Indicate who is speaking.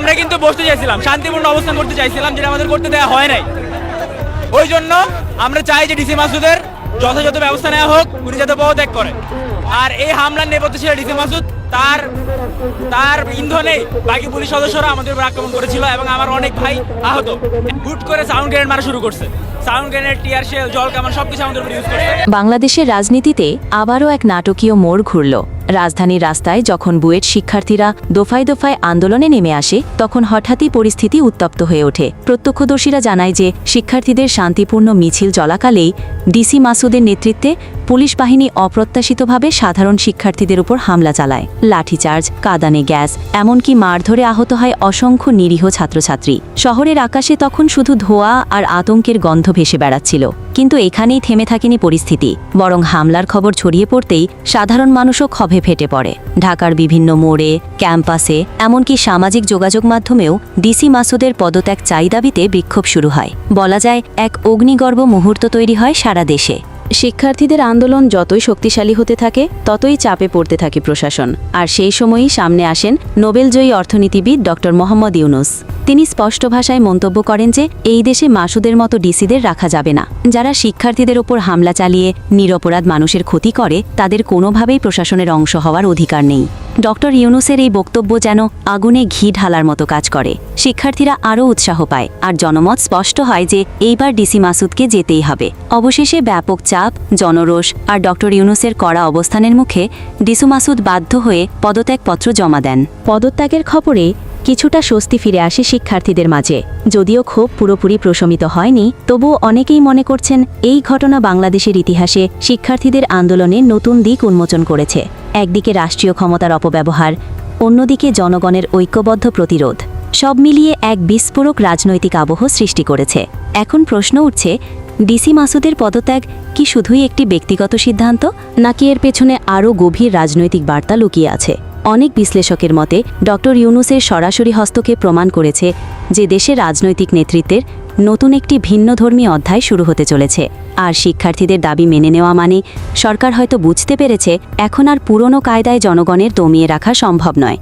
Speaker 1: আমরা কিন্তু বসতে চাইছিলাম, শান্তিপূর্ণ অবস্থান করতে চাইছিলাম, যেটা আমাদের করতে দেওয়া হয় নাই। ওই জন্য আমরা চাই যে ডিসি মাসুদের যথাযথ ব্যবস্থা নেওয়া হোক, উনি যাতে পদত্যাগ করে। আর এই হামলার নেপথ্যে ছিল ডিসি মাসুদ, তার তার ইন্ধনে বাকি পুলিশ সদস্যরা আমাদের উপর আক্রমণ করেছিল এবং আমার অনেক ভাই আহত। হুট করে সাউন্ড গ্রেনেড মারা শুরু করছে। সাউন্ড টিয়ার শেল, জল আমাদের করছে।
Speaker 2: বাংলাদেশের রাজনীতিতে আবারও এক নাটকীয় মোড় ঘুরল। রাজধানীর রাস্তায় যখন বুয়েট শিক্ষার্থীরা দোফায় দোফায় আন্দোলনে নেমে আসে, তখন হঠাৎই পরিস্থিতি উত্তপ্ত হয়ে ওঠে। প্রত্যক্ষদর্শীরা জানায় যে, শিক্ষার্থীদের শান্তিপূর্ণ মিছিল চলাকালেই ডিসি মাসুদের নেতৃত্বে পুলিশ বাহিনী অপ্রত্যাশিতভাবে সাধারণ শিক্ষার্থীদের উপর হামলা চালায়। লাঠিচার্জ, কাদানে গ্যাস, এমনকি মারধরে আহত হয় অসংখ্য নিরীহ ছাত্রছাত্রী। শহরের আকাশে তখন শুধু ধোঁয়া আর আতঙ্কের গন্ধ ভেসে বেড়াচ্ছিল। কিন্তু এখানেই থেমে থাকেনি পরিস্থিতি। বরং হামলার খবর ছড়িয়ে পড়তেই সাধারণ মানুষও ক্ষোভে ফেটে পড়ে। ঢাকার বিভিন্ন মোড়ে, ক্যাম্পাসে, এমনকি সামাজিক যোগাযোগ মাধ্যমেও ডিসি মাসুদের পদত্যাগ চাই দাবিতে বিক্ষোভ শুরু হয়। বলা যায়, এক অগ্নিগর্ভ মুহূর্ত তৈরি হয় সারা দেশে। শিক্ষার্থীদের আন্দোলন যতই শক্তিশালী হতে থাকে, ততই চাপে পড়তে থাকে প্রশাসন। আর সেই সময়ই সামনে আসেন নোবেলজয়ী অর্থনীতিবিদ ডক্টর মোহাম্মদ ইউনুস। তিনি স্পষ্ট ভাষায় মন্তব্য করেন যে, এই দেশে মাসুদের মতো ডিসিদের রাখা যাবে না। যারা শিক্ষার্থীদের ওপর হামলা চালিয়ে নিরপরাধ মানুষের ক্ষতি করে, তাদের কোনোভাবেই প্রশাসনের অংশ হওয়ার অধিকার নেই। ডক্টর ইউনুসের এই বক্তব্য যেন আগুনে ঘি ঢালার মতো কাজ করে। শিক্ষার্থীরা আরও উৎসাহ পায় আর জনমত স্পষ্ট হয় যে, এইবার ডিসি মাসুদকে যেতেই হবে। অবশেষে ব্যাপক চাপ, জনরোষ আর ডক্টর ইউনুসের কড়া অবস্থানের মুখে ডিসু মাসুদ বাধ্য হয়ে পদত্যাগপত্র জমা দেন। পদত্যাগের খবরে কিছুটা স্বস্তি ফিরে আসে শিক্ষার্থীদের মাঝে। যদিও ক্ষোভ পুরোপুরি প্রশমিত হয়নি, তবুও অনেকেই মনে করছেন এই ঘটনা বাংলাদেশের ইতিহাসে শিক্ষার্থীদের আন্দোলনে নতুন দিক উন্মোচন করেছে। একদিকে রাষ্ট্রীয় ক্ষমতার অপব্যবহার, অন্যদিকে জনগণের ঐক্যবদ্ধ প্রতিরোধ। সব মিলিয়ে এক বিস্ফোরক রাজনৈতিক আবহ সৃষ্টি করেছে। এখন প্রশ্ন উঠছে, ডিসি মাসুদের পদত্যাগ কি শুধুই একটি ব্যক্তিগত সিদ্ধান্ত, নাকি এর পেছনে আরও গভীর রাজনৈতিক বার্তা লুকিয়ে আছে? অনেক বিশ্লেষকের মতে, ডক্টর ইউনুসের সরাসরি হস্তকে প্রমাণ করেছে যে দেশের রাজনৈতিক নেতৃত্বের নতুন একটি ভিন্নধর্মী অধ্যায় শুরু হতে চলেছে। আর শিক্ষার্থীদের দাবি মেনে নেওয়া মানে সরকার হয়তো বুঝতে পেরেছে, এখন আর পুরনো কায়দায় জনগণের দমিয়ে রাখা সম্ভব নয়।